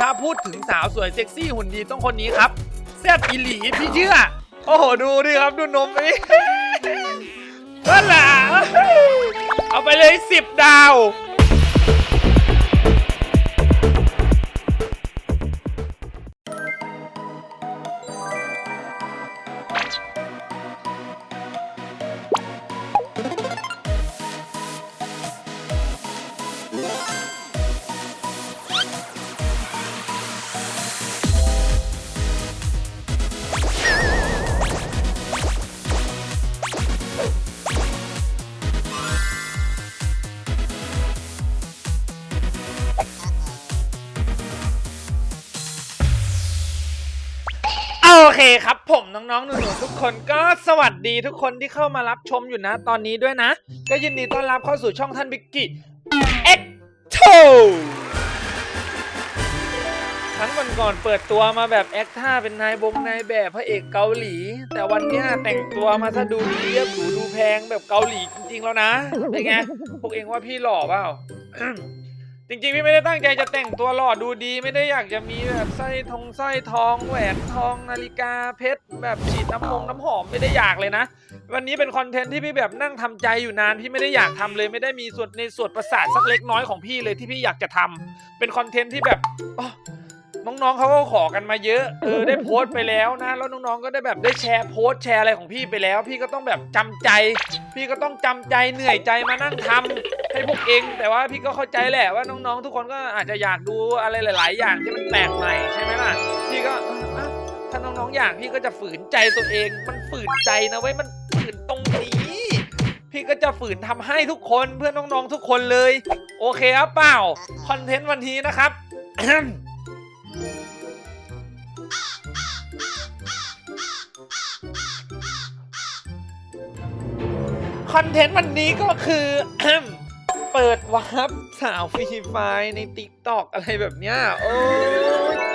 ถ้าพูดถึงสาวสวยเซ็กซี่หุ่นดีต้องคนนี้ครับแซ่บอีหลีพี่เชื่อ โอ้โห ดูดิครับดูนมนี่นั่นแหละเอาไปเลยสิบดาว คครับผมน้องๆหนูๆทุกคนก็สวัสดีทุกคนที่เข้ามารับชมอยู่นะตอนนี้ด้วยนะ ก็ยินดีต้อนรับเข้าสู่ช่องท่านบิกกี้เอ็กโทครั้งก่อนก่อนๆเปิดตัวมาแบบแอคท่าเป็นนายบงนายแบบพระเอกเกาหลี แต่วันเนี้ยแต่งตัวมาถ้าดูดีเรียบหรูดูแพงแบบเกาหลีจริงๆแล้วนะเป็นไงพวกเองว่าพี่หล่อเปล่า จริงๆพี่ไม่ได้ตั้งใจจะแต่งตัวหล่อดูดีไม่ได้อยากจะมีแบบสร้อยทองสร้อยทองแหวนทองนาฬิกาเพชรแบบฉีดน้ำมงน้ำหอมไม่ได้อยากเลยนะ วันนี้เป็นคอนเทนต์ที่พี่แบบนั่งทำใจอยู่นานพี่ไม่ได้อยากทำเลยไม่ได้มีส่วนในส่วนประสาทสักเล็กน้อยของพี่เลยที่พี่อยากจะทำเป็นคอนเทนต์ที่แบบ น้องๆเขาก็ขอกันมาเยอะเออได้โพสต์ไปแล้วนะ แล้วน้องๆก็ได้แบบได้แชร์โพสต์แชร์อะไรของพี่ไปแล้ว พี่ก็ต้องแบบจำใจ พี่ก็ต้องจำใจเหนื่อยใจมานั่งทำให้พวกเอง แต่ว่าพี่ก็เข้าใจแหละว่าน้องๆ ทุกคนก็อาจจะอยากดูอะไรหลาย ๆ อย่างที่มันแปลกใหม่ใช่ไหมล่ะพี่ก็เอออะถ้าน้องๆอยากพี่ก็จะฝืนใจตัวเอง มันฝืนใจนะเว้ยมันฝืนตรงนี้ พี่ก็จะฝืนทำให้ทุกคนเพื่อนน้องๆทุกคนเลย โอเคครับเปล่าคอนเทนต์วันนี้นะครับ คอนเทนต์วันนี้ก็คือ เปิดวาร์ปสาวฟรีไฟใน t ิ k t o k อะไรแบบเนี้ยโอ้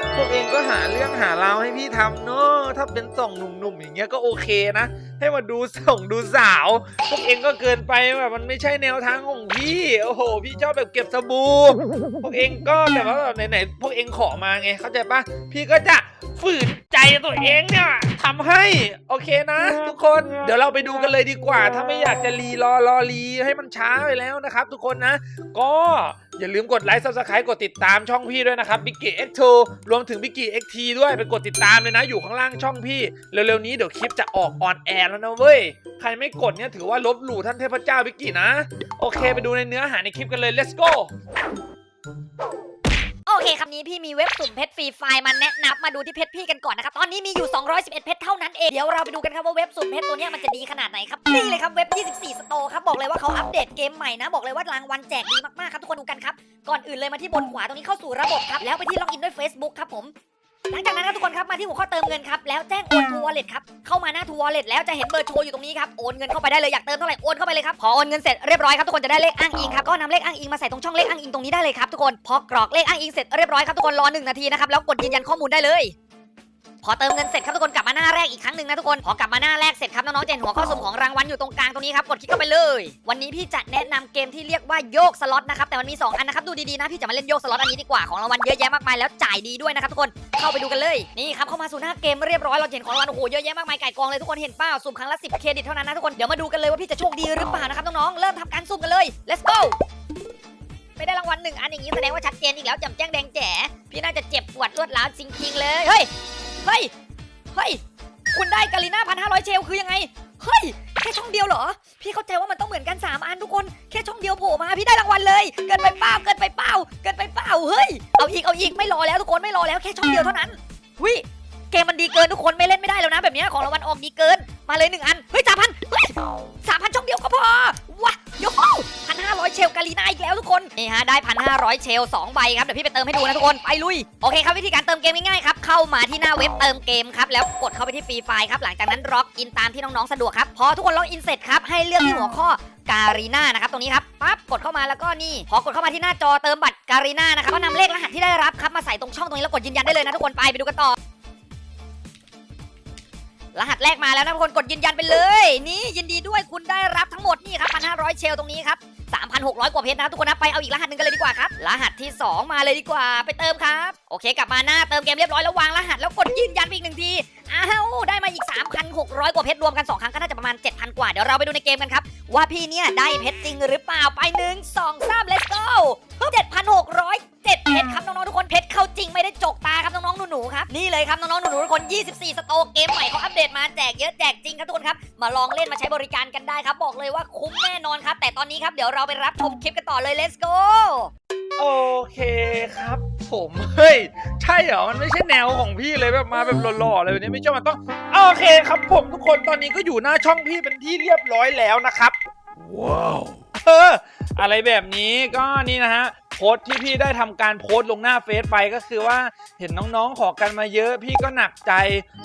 ยพวกเองก็หาเรื่องหาราวให้พี่ทำเนอะถ้าเป็นส่องหนุ่มๆอย่างเงี้ยก็โอเคนะ ให้มาดูส่องดูสาวพวกเองก็เกินไปแบบมันไม่ใช่แนวทางของพี่โอ้โห พี่ชอบแบบเก็บสบู่พวกเองก็แต่ว่าแบบไหนๆพวกเองขอมาไงเข้าใจปะพี่ก็จะฝืนใจตัวเองเนี่ยทำให้โอเคนะ ทุกคนเดี๋ยวเราไปดูกันเลยดีกว่า ถ้าไม่อยากจะรีรอรอรีให้มันช้าไปแล้วนะครับ ทุกคนนะ ก็ อย่าลืมกดไลค์ซับสไครต์กดติดตามช่องพี่ด้วยนะครับบิกกี้เอ็กโรวมถึงบิกกี้เอ็กทีด้วยไปกดติดตามเลยนะ อยู่ข้างล่างช่องพี่ เร็วๆนี้เดี๋ยวคลิปจะออกออนแอร์แล้วนะเว้ย ใครไม่กดเนี่ยถือว่าลบหลู่ท่านเทพเจ้าบิกกี้นะ โอเค ไปดูในเนื้อหาในคลิปกันเลย let's go เคคำนี้พี่มีเว็บสุ่มเพชรฟรีไฟล์มาแนะนำมาดูที่เพชรพี่กันก่อนนะครับตอนนี้มีอยู่ 211 เพชรเท่านั้นเองเดี๋ยวเราไปดูกันครับว่าเว็บสุ่มเพชรตัวนี้มันจะดีขนาดไหนครับนี่เลยครับเว็บ 24 สโตร์ครับบอกเลยว่าเขาอัปเดตเกมใหม่นะบอกเลยว่ารางวัลแจกดีมากๆครับทุกคนดูกันครับก่อนอื่นเลยมาที่บนขวาตรงนี้เข้าสู่ระบบครับแล้วไปที่ล็อกอินด้วย Facebook ครับผม หลังจากนั้นครับทุกคนครับมาที่หัวข้อเติมเงินครับแล้วแจ้งโอนทูวอลเล็ตครับเข้ามาหน้าทูวอลเล็ตแล้วจะเห็นเบอร์โชว์อยู่ตรงนี้ครับโอนเงินเข้าไปได้เลยอยากเติมเท่าไหร่โอนเข้าไปเลยครับพอโอนเงินเสร็จเรียบร้อยครับทุกคนจะได้เลขอ้างอิงครับก็นำเลขอ้างอิงมาใส่ตรงช่องเลขอ้างอิงตรงนี้ได้เลยครับทุกคนพอกรอกเลขอ้างอิงเสร็จเรียบร้อยครับทุกคนรอหนึ่งนาทีนะครับแล้วกดยืนยันข้อมูลได้เลย พอเติมเงินเสร็จครับทุกคนกลับมาหน้าแรกอีกครั้งหนึ่งนะทุกคนพอกลับมาหน้าแรกเสร็จครับน้องๆจะเห็นหัวข้อสุ่มของรางวัลอยู่ตรงกลางตรงนี้ครับกดคลิกเข้าไปเลย วันนี้พี่จะแนะนำเกมที่เรียกว่าโยกสล็อตนะครับแต่มันมีสองอันนะครับดูดีๆนะพี่จะมาเล่นโยกสล็อตอันนี้ดีกว่าของรางวัลเยอะแยะมากมายแล้วจ่ายดีด้วยนะครับทุกคนเข้าไปดูกันเลยนี่ครับเข้ามาสู่หน้าเกมเรียบร้อยเราเห็นของรางวัลโอ้โหเยอะแยะมากมายไก่กองเลยทุกคนเห็นเป้าสุ่มครั้งละ10เครดิตเท่านั้นนะทุกคนเดี๋ยวมาดูกันเลยว่าพี่จะโชคดีหรือเปล่านะครับน้องๆเริ่มทำการสุ่มกันเลย let's go ไม่ได้รางวัลหนึ่งอันอย่างนี้แสดงว่าชัดเจนอีกแล้วจำแจ้งแดงแจ๋พี่น่าจะเจ็บปวดรวดร้าวจริงๆเลยเฮ้ย เฮ้ย เฮ้ย คุณได้กาลิน่าพันห้าร้อยเชลคือยังไง เฮ้ย แค่ช่องเดียวเหรอ พี่เข้าใจว่ามันต้องเหมือนกันสามอันทุกคน แค่ช่องเดียวโผล่มาพี่ได้รางวัลเลย เกินไปเปล่า เกินไปเปล่า เกินไปเปล่า เฮ้ย เอาอีก เอาอีก ไม่รอแล้วทุกคน ไม่รอแล้ว แค่ช่องเดียวเท่านั้นวิเกมมันดีเกินทุกคนไม่เล่นไม่ได้แล้วนะ แบบนี้ของรางวัลออกดีเกิน มาเลยหนึ่งอัน เฮ้ยสามพันเฮ้ยสามพันช่องเดียวก็พอว้าโย่พันห้าร้อยเชลกาลีนาอีกแล้วทุกคน นี่ฮะได้พันห้าร้อยเชลสองใบครับ เดี๋ยวพี่ไปเติมให้ดูนะทุกคน ไปลุย โอเคครับวิธีการเติมเกมง่ายๆครับ เข้ามาที่หน้าเว็บเติมเกมครับแล้วกดเข้าไปที่ฟรีไฟล์ครับหลังจากนั้นล็อกอินตามที่น้องๆสะดวกครับพอทุกคนล็อกอินเสร็จครับให้เลือกที่หัวข้อการีน่านะครับตรงนี้ครับปั๊บกดเข้ามาแล้วก็นี่ พอกดเข้ามาที่หน้าจอเติมบัตรการีน่านะครับก็นำเลขรหัสที่ได้รับครับมาใส่ตรงช่องตรงนี้แล้วกดยืนยันได้เลยนะทุกคนไปไปดูกันต่อ รหัสแรกมาแล้วนะทุกคนกดยืนยันไปเลย นี่ยินดีด้วยคุณได้รับทั้งหมดนี่ครับ1,500เชลตรงนี้ครับ3,600 กว่าเพชรนะครับทุกคนนะไปเอาอีกรหัสหนึ่งกันเลยดีกว่าครับ รหัสที่ 2 มาเลยดีกว่าไปเติมครับ โอเค กลับมาหน้าเติมเกมเรียบร้อยแล้ววางรหัสแล้วกดยืนยันอีกหนึ่งทีอ้าวได้มาอีก 3,600 กว่าเพชรรวมกัน 2 ครั้งก็น่าจะประมาณ 7,000 กว่า เดี๋ยวเราไปดูในเกมกันครับ ว่าพี่เนี่ยได้เพชรจริงหรือเปล่าไปหนึ่งสองสาม let's go 7,607เพชรครับน้องๆทุกคนเพชรเข้าจริงไม่ได้จกตาครับน้อง ครับ นี่เลยครับน้องๆหนูๆทุกคน 24 สโตเกมใหม่เขาอัปเดตมาแจกเยอะแจกจริงครับทุกคนครับ มาลองเล่นมาใช้บริการกันได้ครับ บอกเลยว่าคุ้มแน่นอนครับ แต่ตอนนี้ครับเดี๋ยวเราไปรับชมคลิปกันต่อเลย let's go โอเคครับ ผมเฮ้ยใช่เหรอมันไม่ใช่แนวของพี่เลยแบบมาแบบหล่อๆเลยวันนี้ไม่ใช่มันต้องโอเคครับ ผมทุกคนตอนนี้ก็อยู่หน้าช่องพี่เป็นที่เรียบร้อยแล้วนะครับ ว้าวเอออะไรแบบนี้ก็นี่นะฮะโพสต์ที่พี่ได้ทำการโพสต์ลงหน้าเฟซไปก็คือว่าเห็นน้องๆขอกันมาเยอะพี่ก็หนักใจ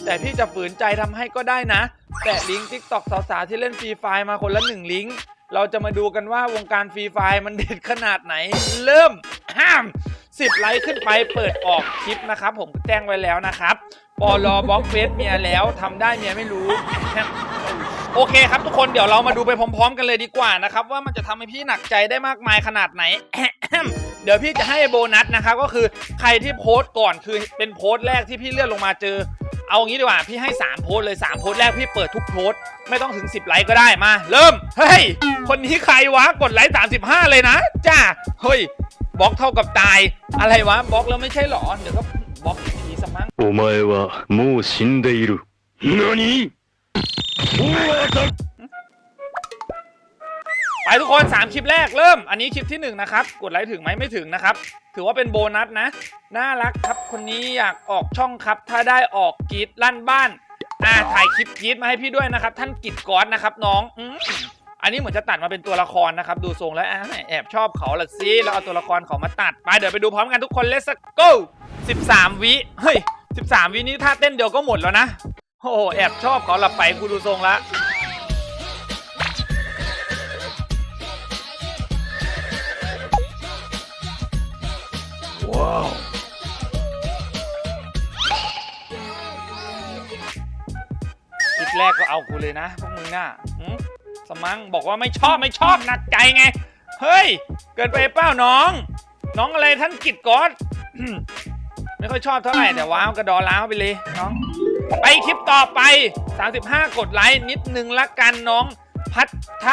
แต่พี่จะฝืนใจทำให้ก็ได้นะแปะลิงก์ทิกตอกสาวๆที่เล่นฟรีไฟล์มาคนละหนึ่งลิงก์เราจะมาดูกันว่าวงการฟรีไฟล์มันเด็ดขนาดไหน เริ่มห้าม10ไลค์ขึ้นไปเปิดออกคลิปนะครับ ผมแจ้งไว้แล้วนะครับปอลอบล็อกเฟซเมียแล้วทำได้เมียไม่รู้ โอเคครับทุกคนเดี๋ยวเรามาดูไปพร้อม ๆ กันเลยดีกว่านะครับ ว่ามันจะทำให้พี่หนักใจได้มากมายขนาดไหน เดี๋ยวพี่จะให้โบนัสนะครับก็คือใครที่โพสต์ก่อนคือเป็นโพสต์แรกที่พี่เลื่อนลงมาเจอ เอางี้ดีกว่าพี่ให้ 3 โพสต์เลย 3 โพสต์แรกพี่เปิดทุกโพสต์ไม่ต้องถึง 10 ไลค์ก็ได้มา เริ่ม เฮ้ย คนนี้ใครวะ กดไลค์ 35 เลยนะ จ้า เฮ้ยบล็อกเท่ากับตาย อะไรวะบล็อกแล้วไม่ใช่หรอ เดี๋ยวก็บล็อกอีกทีสมั้ง お前はもう死んでいる。何 ไปทุกคน 3 คลิปแรกเริ่ม อันนี้คลิปที่ 1 นะครับ กดไลค์ถึงไหมไม่ถึงนะครับ ถือว่าเป็นโบนัสนะ น่ารักครับคนนี้อยากออกช่องครับ ถ้าได้ออกกรีดลั่นบ้านอ่าถ่ายคลิปกรีดมาให้พี่ด้วยนะครับ ท่านกิดก๊อตนะครับน้องอืมอันนี้เหมือนจะตัดมาเป็นตัวละครนะครับ ดูทรงแล้วอะแอบชอบเขาละสิแล้วเอาตัวละครเขามาตัดไปเดี๋ยวไปดูพร้อมกันทุกคน let's go 13 วิเฮ้ย 13 วินี้ท่าเต้นเดียวก็หมดแล้วนะ โอ้โหแอบชอบเขาละไปกูดูทรงละว้าวคลิปแรกก็เอากูเลยนะ พวกมึงน่ะสมังบอกว่าไม่ชอบไม่ชอบหนักใจไง เฮ้ย เกินไปเปล่าน้อง น้องอะไรท่านกิดกอดไม่ค่อยชอบเท่าไหร่แต่ว้าวกระดอล้าวไปเลยน้อง ไปคลิปต่อไป 35 กดไลค์นิดนึงละกันน้องพัท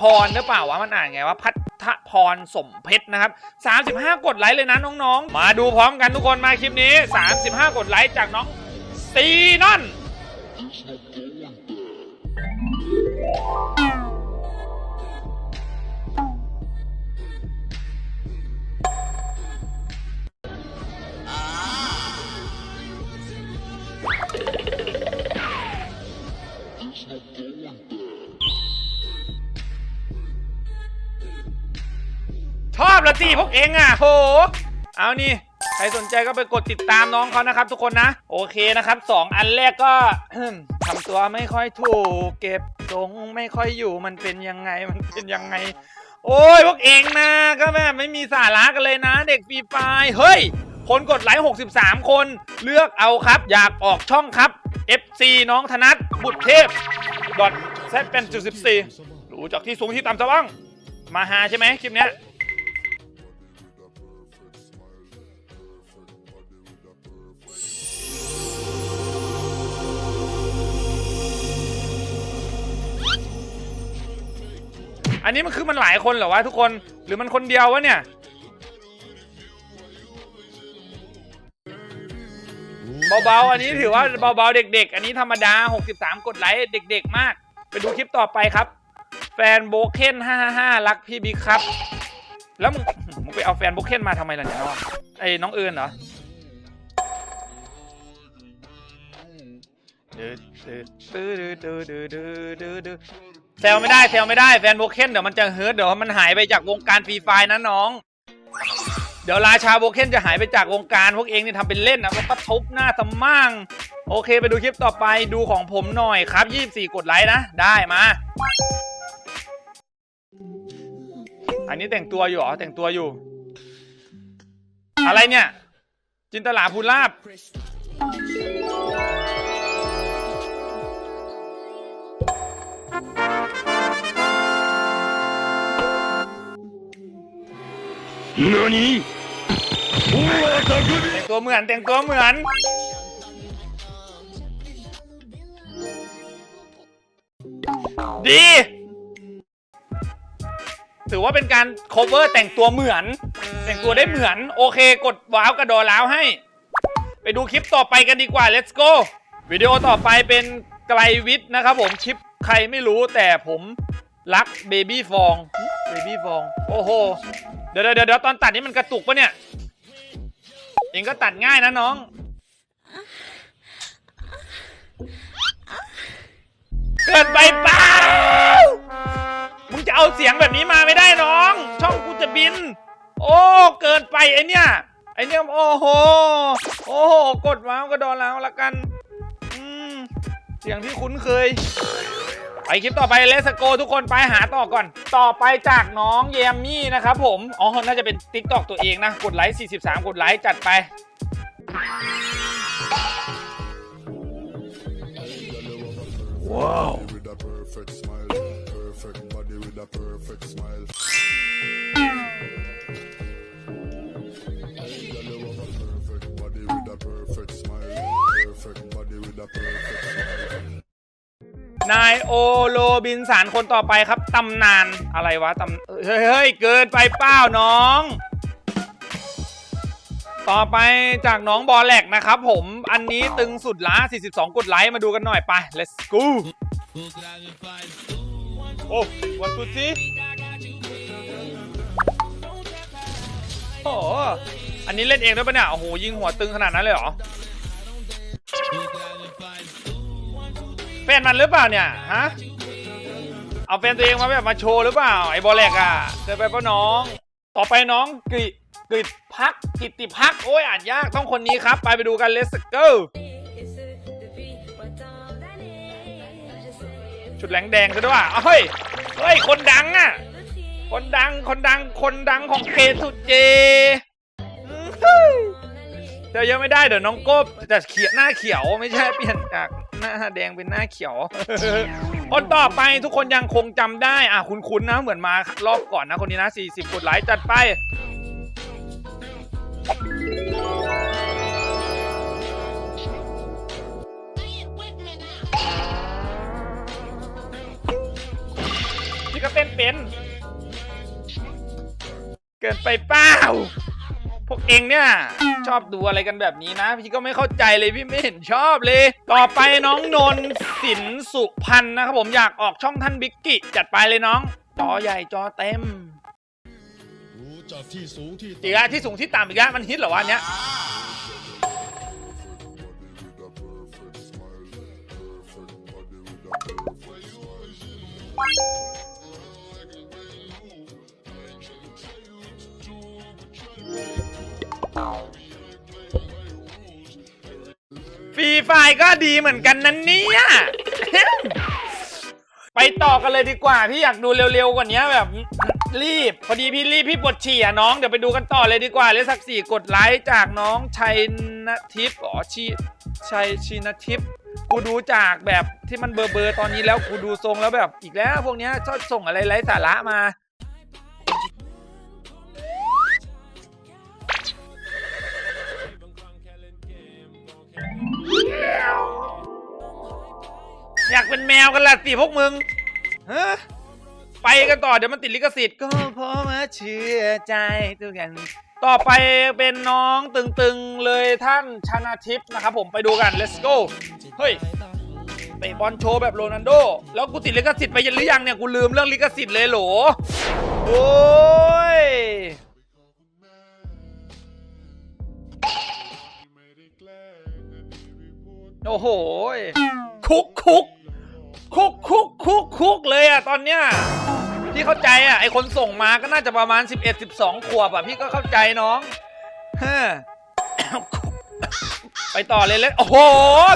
พรหรือเปล่าวะมันอ่านไงว่าพัทพรสมเพชรนะครับ 35 กดไลค์เลยนะน้องๆ มาดูพร้อมกันทุกคนมาคลิปนี้ 35 กดไลค์จากน้องซีนอน ละสิพวกเองอะโห เอานี่ใครสนใจก็ไปกดติดตามน้องเขานะครับ ทุกคนนะ โอเคนะครับสองอันแรกก็ ทำตัวไม่ค่อยถูก เก็บทรงไม่ค่อยอยู่มันเป็นยังไงมันเป็นยังไง โอ้ยพวกเองนะก็แบบไม่มีสาระกันเลยนะ เด็กฟรีไฟร์เฮ้ย คนกดไลค์63 คน เลือกเอาครับ อยากออกช่องครับ FC น้องธนัทบุตรเทพดอทแซเป็นจุดสิบสี่รู้จากที่สูงที่ต่ำซะบ้างมาหาใช่ไหมคลิปเนี้ย อันนี้มันคือมันหลายคนเหรอวะทุกคน หรือมันคนเดียววะเนี่ย เบาๆ อันนี้ถือว่าเบาๆ เด็ก ๆ อันนี้ธรรมดา 63 กดไลค์เด็ก ๆ มาก ไปดูคลิปต่อไปครับ แฟนโบเคน555 รักพี่บิ๊กครับ แล้วมึงมึงไปเอาแฟนโบเคนมาทำไมล่ะเนี่ยไอ้น้องเอิญเหรอดืดดืดดืดดืดดืดดืด แซวไม่ได้แซวไม่ได้แฟนโบเคนเดี๋ยวมันจะเฮิร์ตเดี๋ยวมันหายไปจากวงการฟรีไฟนะน้อง เดี๋ยวราชาโบเคนจะหายไปจากวงการพวกเองนี่ทำเป็นเล่นนะแล้วก็ทุบหน้าสมั่งโอเคไปดูคลิปต่อไปดูของผมหน่อยครับ24กดไลค์นะได้มา อันนี้แต่งตัวอยู่เหรอแต่งตัวอยู่ อะไรเนี่ย จินตลาภูลาบ 何แต่งตัวเหมือนแต่งตัวเหมือน ดี ถือว่าเป็นการ cover แต่งตัวเหมือน แต่งตัวได้เหมือน โอเค กดว้าวกระโดดล้วให้ ไปดูคลิปต่อไปกันดีกว่า let's go วิดีโอต่อไปเป็นไกลวิทย์นะครับผมคลิปใครไม่รู้แต่ผมรักเบบี้ฟองเบบี้ฟอง โอ้โห เดี๋ยวเดี๋ยวเดี๋ยวตอนตัดนี่มันกระตุกปะเนี่ย เองก็ตัดง่ายนะน้อง เกินไปเปล่ามึงจะเอาเสียงแบบนี้มาไม่ได้น้อง ช่องกูจะบิน โอ้เกินไปไอเนี่ยไอเนี่ยโอ้โหโอ้โหกดว้าวก็ดอแล้วละกัน อืมเสียงที่คุ้นเคย ไปคลิปต่อไปเลสโกทุกคนไปหาต่อก่อน ต่อไปจากน้องเยมมี่นะครับผมอ๋อน่าจะเป็นติ๊กตอกตัวเองนะกดไลค์43 กดไลค์จัดไปว้าว Perfect body with a perfect smile. นายโอโลบินสารคนต่อไปครับตำนานอะไรวะตำเฮ้ยเฮ้ยเกินไปเป้าน้อง ต่อไปจากน้องบอลแลกนะครับผมอันนี้ตึงสุดละ42 กดไลค์มาดูกันหน่อยไป let's go โอ้วันสุดสิโอ้อันนี้เล่นเองด้วยปะเนี่ยโอ้โหยิงหัวตึงขนาดนั้นเลยเหรอ นมันหรือเปล่าเนี่ยฮะเอาแฟนตัวเองมาแบบมาโชว์หรือเปล่าไอ้บอลแลกอะเกิดไปปะน้อง ต่อไปน้องกริกริพักกิติพักโอ้ยอ่านยากต้องคนนี้ครับ ไปไปดูกันเลสเกอร์ชุดแหลงแดงซะด้วยเฮ้ยเฮ้ยคนดังอะคนดังคนดังคนดังของเคสุเจ เจอเยอะไม่ได้เดี๋ยวน้องโก้จะเขียหน้าเขียวไม่ใช่เปลี่ยนจากหน้าแดงเป็นหน้าเขียวคนต่อไปทุกคนยังคงจำได้อะคุ้นๆนะเหมือนมารอบก่อนนะคนนี้นะ 40กดไลค์จัดไปพี่ก็เต้นเป็น เกินไปเปล่า พวกเองเนี่ย ชอบดูอะไรกันแบบนี้นะ พี่ก็ไม่เข้าใจเลยพี่ไม่เห็นชอบเลย ต่อไปน้องนนท์สินสุพันธ์นะครับผมอยากออกช่องท่านบิ๊กกิจัดไปเลยน้อง จอใหญ่จอเต็มรู้จากที่สูงที่อีกแล้วที่สูงที่ต่ำอีกแล้วมันฮิตเหรอวะอันเนี้ย ไฟก็ดีเหมือนกันนะเนี่ย ไปต่อกันเลยดีกว่า พี่อยากดูเร็วๆกว่านี้แบบ รีบ พอดีพี่รีบพี่ปวดฉี่อะน้อง เดี๋ยวไปดูกันต่อเลยดีกว่าเลขสักสี่กดไลค์จากน้องชัยนทิพย์อ๋อชีชัยชินทิพย์กูดูจากแบบที่มันเบอร์เบอร์ตอนนี้แล้วกูดูทรงแล้วแบบอีกแล้ว พวกเนี้ยชอบส่งอะไรไร้สาระมา อยากเป็นแมวกันละสิพวกมึงฮะไปกันต่อเดี๋ยวมันติดลิขสิทธิ์ก็เพราะว่าเชื่อใจตัวกัน ต่อไปเป็นน้องตึงๆเลยท่านชนาทิพย์นะครับผมไปดูกัน let's go เฮ้ยเตะบอลโชว์แบบโรนัลโด แล้วกูติดลิขสิทธิ์ไปยังหรือยังเนี่ย กูลืมเรื่องลิขสิทธิ์เลยโหล โอ้ย โอ้โห คุกคุกคุกคุกคุกคุกเลยอะตอนเนี้ยพี่เข้าใจอะไอคนส่งมาก็น่าจะประมาณ 11 12 ขวบอะพี่ก็เข้าใจน้องฮไปต่อเลยเลยโอ้โห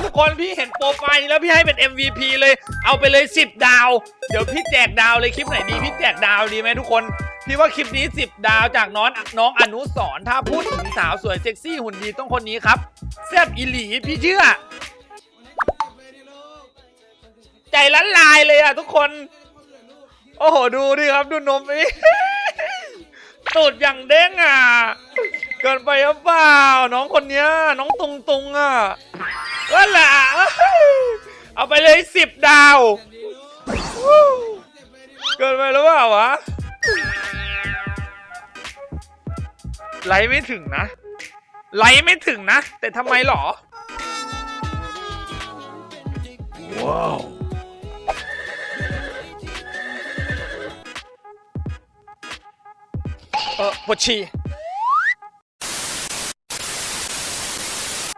ทุกคนพี่เห็นโปรไฟล์นี้แล้วพี่ให้เป็น MVP เลย เอาไปเลย 10 ดาว เดี๋ยวพี่แจกดาวเลยคลิปไหนดี พี่แจกดาวดีไหมทุกคนพี่ว่าคลิปนี้ 10 ดาวจากน้องน้องอนุสรถ้าพูดถึงสาวสวยเซ็กซี่หุ่นดีต้องคนนี้ครับแซ่บอีหลีพี่เชื่อ ใจละลายเลยอะทุกคน โอ้โห ดูดิครับดูนมนี่ ตูดอย่างเด้งอะ เกินไปหรือเปล่า น้องคนเนี้ย น้องตุงตุงอะว่าล่ะ เอาไปเลยสิบดาว เกินไปหรือเปล่าวะ ไลฟ์ไม่ถึงนะ ไลฟ์ไม่ถึงนะ แต่ทำไมหรอ ว้าว ออปวดฉี่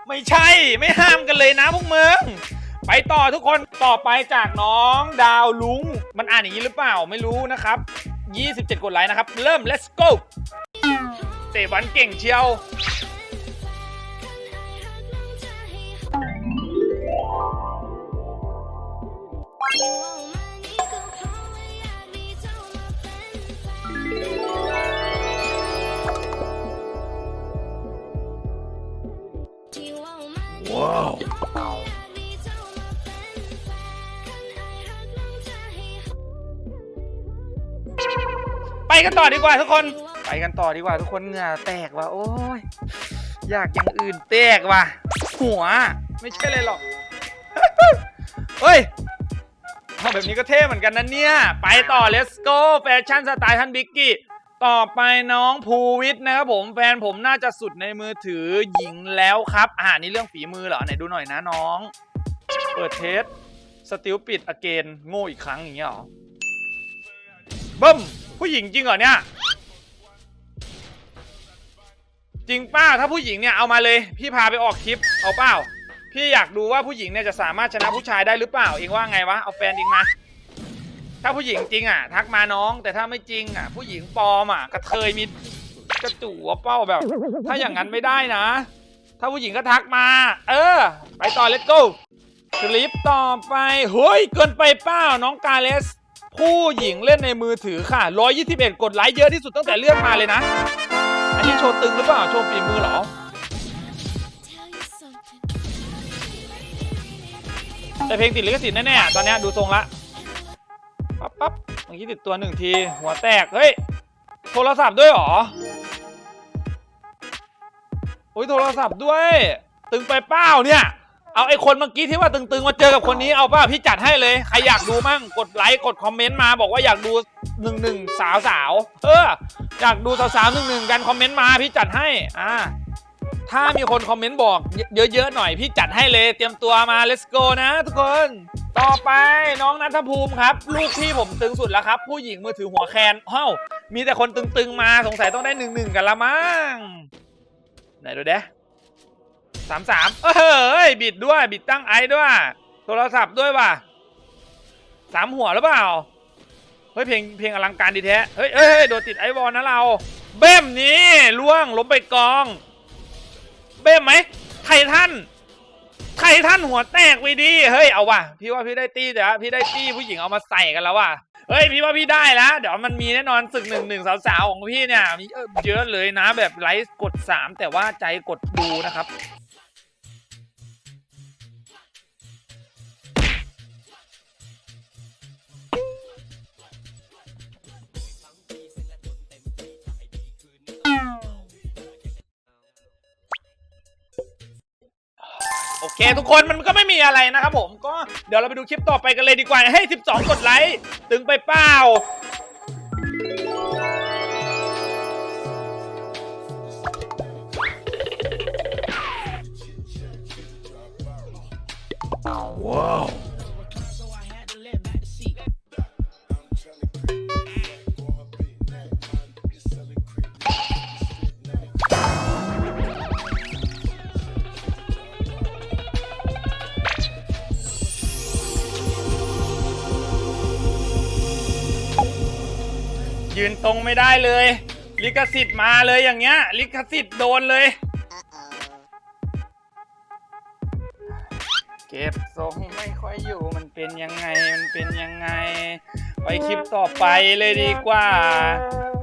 ไม่ใช่ไม่ห้ามกันเลยนะพวกมึงไปต่อทุกคนต่อไปจากน้องดาวลุง มันอ่านอย่างนี้หรือเปล่าไม่รู้นะครับ 27 กดไลค์นะครับ เริ่ม let's go เตะบอลเก่งเชียว กันต่อดีกว่าทุกคน ไปกันต่อดีกว่าทุกคนเหงื่อแตกว่ะโอ้ยอยากอย่างอื่นแตกว่ะ หัว ไม่ใช่เลยหรอก เฮ้ยเอาแบบนี้ก็เท่เหมือนกันนะเนี่ย ไปต่อ let's go แฟชั่นสไตล์ท่านบิ๊กกี้ ต่อไปน้องภูวิทย์นะครับผม แฟนผมน่าจะสุดในมือถือหญิงแล้วครับ อ่านี่เรื่องฝีมือเหรอ ไหนดูหน่อยนะน้อง เปิดเทส สติลปิดอเกน โง่อีกครั้งอย่างเงี้ยเหรอเบิ้ม ผู้หญิงจริงเหรอเนี่ย จริงป้าถ้าผู้หญิงเนี่ยเอามาเลย พี่พาไปออกคลิปเอาเปล่า พี่อยากดูว่าผู้หญิงเนี่ยจะสามารถชนะผู้ชายได้หรือเปล่า เองว่าไงวะเอาแฟนเองมา ถ้าผู้หญิงจริงอะ ทักมาน้อง แต่ถ้าไม่จริงอะ ผู้หญิงปลอมอะกระเทยมีกระจู่หัวเป้าแบบ ถ้าอย่างนั้นไม่ได้นะ ถ้าผู้หญิงก็ทักมา เออ ไปต่อ let's go คลิปต่อไปเฮ้ยเกินไปเปล่าน้องกาเลส ผู้หญิงเล่นในมือถือค่ะ 121 กดไลค์เยอะที่สุดตั้งแต่เลื่อนมาเลยนะ อันนี้โชว์ตึงหรือเปล่า โชว์ฝีมือเหรอ แต่เพลงติดลิขสิทธิ์แน่ๆ ตอนนี้ดูทรงละ ปั๊บปั๊บเมื่อกี้ติดตัวหนึ่งที หัวแตก เฮ้ย โทรศัพท์ด้วยหรอ โอ้ยโทรศัพท์ด้วย ตึงไปเป้าเนี่ย เอาไอ้คนเมื่อกี้ที่ว่าตึงๆมาเจอกับคนนี้เอาเปล่าพี่จัดให้เลย ใครอยากดูมั่งกดไลค์กดคอมเมนต์มา บอกว่าอยากดูหนึ่งหนึ่งสาวสาวเอออยากดูสาวๆหนึ่งหนึ่งกันคอมเมนต์มาพี่จัดให้อ่าถ้ามีคนคอมเมนต์บอกเยอะๆหน่อยพี่จัดให้เลยเตรียมตัวมา let's go นะทุกคน ต่อไปน้องนัทภูมิครับลูกที่ผมตึงสุดแล้วครับ ผู้หญิงมือถือหัวแคนเฮ้ามีแต่คนตึงๆมาสงสัยต้องได้หนึ่งหนึ่งกันละมั้งไหนดูเด้ สามสามเอ้ยบิดด้วย บิดตั้งไอด้วย โทรศัพท์ด้วยว่ะสามหัวหรือเปล่า เฮ้ยเพลงเพลงอลังการดีแท้ เฮ้ยเฮ้ยโดนติดไอวอลนะเรา เบ้มนี้ล่วงล้มไปกอง เบ้มไหมไททันไททันหัวแตกไปดี เฮ้ยเอาว่ะ พี่ว่าพี่ได้ตี้แต่ว่าพี่ได้ตีผู้หญิงเอามาใส่กันแล้วว่ะ เฮ้ยพี่ว่าพี่ได้แล้วเดี๋ยวมันมีแน่นอนศึกหนึ่งหนึ่งสาวๆของพี่เนี่ยมีเยอะเลยนะแบบไลฟ์กด 3 แต่ว่าใจกดดูนะครับ ทุกคนมันก็ไม่มีอะไรนะครับผมก็เดี๋ยวเราไปดูคลิปต่อไปกันเลยดีกว่าให้ 12 กดไลค์ ตึงไปเปล่า ยืนตรงไม่ได้เลย ลิขสิทธิ์มาเลยอย่างเงี้ย ลิขสิทธิ์โดนเลย เก็บทรงไม่ค่อยอยู่มันเป็นยังไงมันเป็นยังไง ไปคลิปต่อไปเลยดีกว่า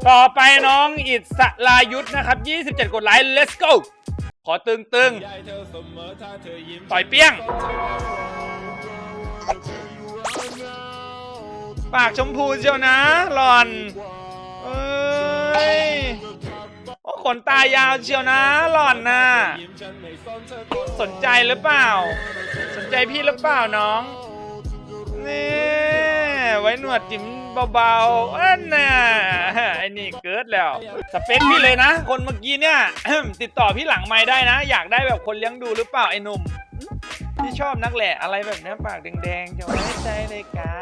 ต่อไปน้องอิสรายุทธนะครับ 27 กดไลค์ let's go ขอตึงตึงๆต่อยเปี้ยง ปากชมพูเชียวนะหล่อน เอ้ยโอ้ขนตายาวเชียวนะหล่อนน่ะสนใจหรือเปล่า สนใจพี่หรือเปล่าน้องนี่ไว้หนวดจิ๋มเบาๆอ้นน่ะไอ้นี่เกิดแล้ว สเปคพี่เลยนะ คนเมื่อกี้เนี่ย ติดต่อพี่หลังไม้ได้นะ อยากได้แบบคนเลี้ยงดูหรือเปล่าไอ้หนุ่มพี่ชอบนักแหละอะไรแบบนี้ปากแดงๆจะไว้ใจเลยกา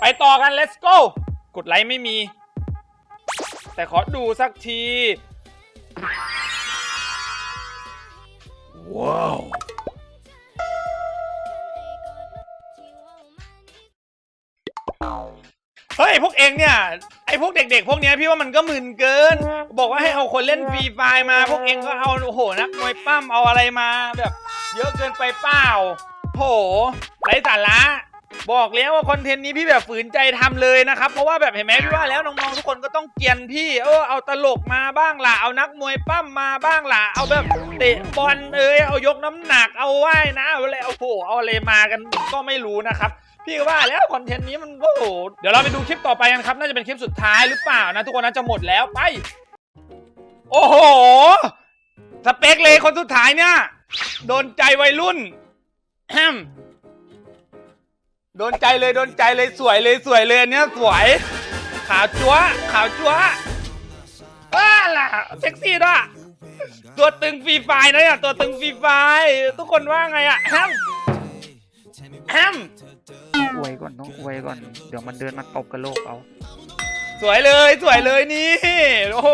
ไปต่อกัน let's go กดไลค์ไม่มี แต่ขอดูสักที Wow. เฮ้ยพวกเองเนี่ยไอพวกเด็ก ๆ พวกเนี้ยพี่ว่ามันก็มึนเกิน บอกว่าให้เอาคนเล่นฟรีไฟล์มา พวกเองก็เอาโอ้โหนักมวยปั้มเอาอะไรมาแบบ เยอะเกินไปเปล่าโหไร้สาระ บอกแล้วว่าคอนเทนต์นี้พี่แบบฝืนใจทำเลยนะครับเพราะว่าแบบเห็นไหมพี่ว่าแล้วน้องๆทุกคนก็ต้องเกียนพี่เออเอาตลกมาบ้างล่ะเอานักมวยปั้มมาบ้างล่ะเอาแบบเตะบอลเอ้ยเอายกน้ำหนักเอาว่ายนะเอาอะไรเอาโหเอาอะไรมากันก็ไม่รู้นะครับพี่ว่าแล้วคอนเทนต์นี้มันโอ้โหเดี๋ยวเราไปดูคลิปต่อไปกันครับน่าจะเป็นคลิปสุดท้ายหรือเปล่านะทุกคนน่าจะหมดแล้วไป โอ้โหสเปคเลยคนสุดท้ายเนี่ยโดนใจวัยรุ่น โดนใจเลยโดนใจเลยสวยเลยสวยเลยอันเนี้ยสวย ขาวจั๊วะขาวจั๊วะบ้าล่ะเซ็กซี่ด้วยตัวตึงฟรีไฟล์นะเนี่ยตัวตึงฟรีไฟล์ทุกคนว่าไงอะแฮมแฮมต้องอวยก่อนต้องอวยก่อน เดี๋ยวมันเดินมาตบกระโหลกเอา สวยเลยสวยเลยนี่ โอ้โห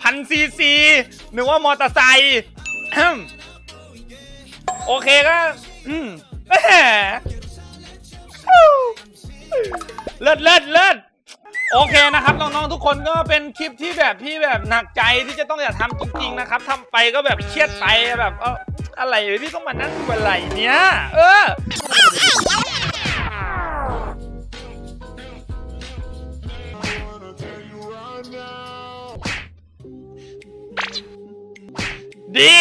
พันซีซีนึกว่ามอเตอร์ไซค์อืมโอเคก็อืมแหม เลิศเลิศเลิศโอเคนะครับน้องๆทุกคนก็เป็นคลิปที่แบบพี่แบบหนักใจที่จะต้องอยากทำจริงๆนะครับทำไปก็แบบเครียดไปแบบเอออะไรพี่ต้องมานั่งดูอะไรเนี้ยเออดี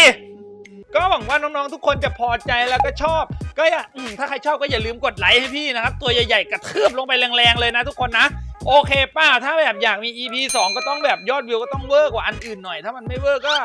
ก็หวังว่าน้องๆทุกคนจะพอใจแล้วก็ชอบ ก็อย่าอืมถ้าใครชอบก็อย่าลืมกดไลค์ให้พี่นะครับ ตัวใหญ่ๆกระทืบลงไปแรงๆเลยนะทุกคนนะ โอเคป้าถ้าแบบอยากมี EP 2 ก็ต้องแบบยอดวิวก็ต้องเวอร์กว่าอันอื่นหน่อย ถ้ามันไม่เวอร์ก็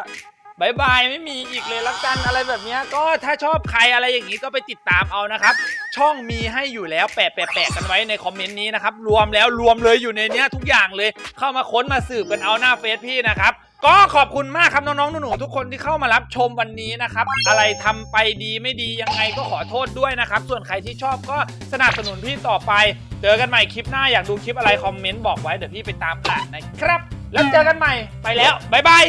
บายบายไม่มีอีกเลยละกันอะไรแบบเนี้ยก็ถ้าชอบใครอะไรอย่างนี้ก็ไปติดตามเอานะครับ ช่องมีให้อยู่แล้วแปะแปะแปะกันไว้ในคอมเมนต์นี้นะครับ รวมแล้วรวมเลยอยู่ในเนี้ยทุกอย่างเลยเข้ามาค้นมาสืบกันเอาหน้าเฟซพี่นะครับ ก็ขอบคุณมากครับน้องๆหนูๆทุกคนที่เข้ามารับชมวันนี้นะครับ อะไรทำไปดีไม่ดียังไงก็ขอโทษด้วยนะครับ ส่วนใครที่ชอบก็สนับสนุนพี่ต่อไป เจอกันใหม่คลิปหน้าอยากดูคลิปอะไรคอมเมนต์บอกไว้เดี๋ยวพี่ไปตามอ่านนะครับ แล้วเจอกันใหม่ไปแล้วบ๊ายบาย